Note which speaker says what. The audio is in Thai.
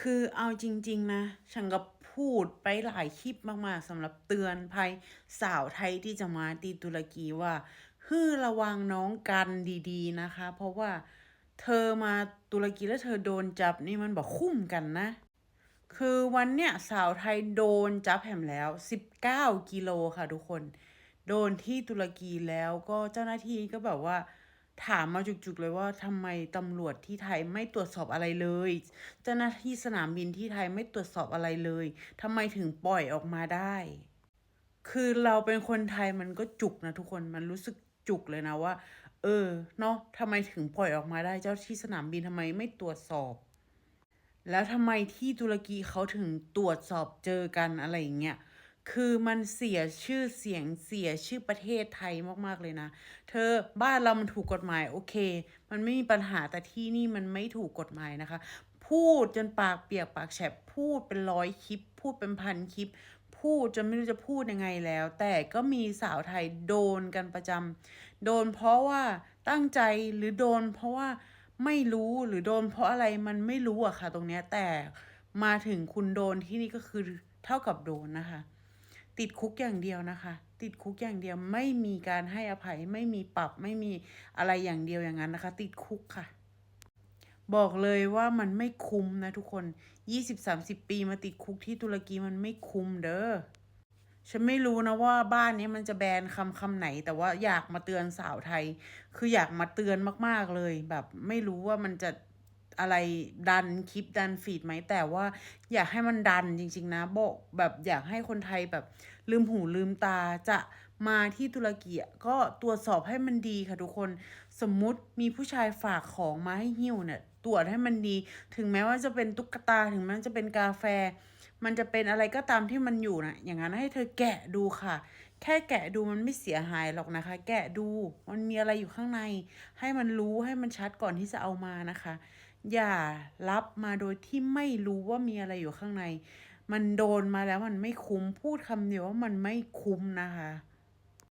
Speaker 1: คือเอาจริง ๆ นะ ฉันก็พูดไปหลายคลิปมาก ๆสำหรับเตือนภัยสาวไทยที่จะมาที่ตุรกีว่าให้ระวังน้องกันดีๆนะคะ เพราะว่าเธอมาตุรกีแล้วเธอโดนจับนี่มันบอกคุ้มกันนะ คือวันเนี้ยสาวไทยโดนจับแหมแล้ว19กิโลค่ะทุกคน โดนที่ตุรกีแล้วก็เจ้าหน้าที่ก็แบบว่า ถามมาจุกๆเลยว่าทำไมตำรวจที่ไทยไม่ตรวจสอบอะไรเลย เจ้าหน้าที่สนามบินที่ไทยไม่ตรวจสอบอะไรเลยทำไมถึงปล่อยออกมาได้ คือเราเป็นคนไทยมันก็จุกนะทุกคนมันรู้สึกจุกเลยนะว่า เออเนาะทำไมถึงปล่อยออกมาได้ เจ้าที่สนามบินทำไมไม่ตรวจสอบ แล้วทำไมที่ตุรกีเขาถึงตรวจสอบเจอกันอะไรอย่างเงี้ย คือมันเสียชื่อเสียงเสียชื่อประเทศไทยมากๆเลยนะ เธอบ้านเรามันถูกกฎหมายโอเค มันไม่มีปัญหาแต่ที่นี่มันไม่ถูกกฎหมายนะคะ พูดจนปากเปียกปากแฉบพูดเป็นร้อยคลิป พูดเป็นพันคลิป พูดจนไม่รู้จะพูดยังไงแล้ว แต่ก็มีสาวไทยโดนกันประจำโดนเพราะว่าตั้งใจหรือโดน เพราะว่าไม่รู้หรือโดนเพราะอะไรมันไม่รู้อะค่ะ ตรงเนี้ยแต่มาถึงคุณโดนที่นี่ก็คือเท่ากับโดนนะคะ ติดคุกอย่างเดียวนะคะ ติดคุกอย่างเดียวไม่มีการให้อภัยไม่มีปรับไม่มีอะไรอย่างเดียวอย่างนั้นนะคะ ติดคุกค่ะ บอกเลยว่ามันไม่คุ้มนะทุกคน20-30ปีมาติดคุกที่ตุรกีมันไม่คุ้มเด้อฉันไม่รู้นะว่าบ้านนี้มันจะแบนคำคำไหน แต่ว่าอยากมาเตือนสาวไทย คืออยากมาเตือนมาก ๆเลย แบบไม่รู้ว่ามันจะ อะไรดันคลิปดันฟีดไหมแต่ว่าอยากให้มันดันจริง ๆ นะบอกแบบอยากให้คนไทยแบบลืมหูลืมตาจะมาที่ตุรกีก็ตรวจสอบให้มันดีค่ะทุกคน สมมุติมีผู้ชายฝากของมาให้หิ้วเนี่ยตรวจให้มันดี ถึงแม้ว่าจะเป็นตุ๊กตาถึงแม้จะเป็นกาแฟ มันจะเป็นอะไรก็ตามที่มันอยู่นะอย่างนั้นให้เธอแกะดูค่ะ แค่แกะดูมันไม่เสียหายหรอกนะคะ แกะดูมันมีอะไรอยู่ข้างใน ให้มันรู้ให้มันชัดก่อนที่จะเอามานะคะ อย่ารับมาโดยที่ไม่รู้ว่ามีอะไรอยู่ข้างใน มันโดนมาแล้วมันไม่คุ้มพูดคำเดียวว่ามันไม่คุ้มนะคะ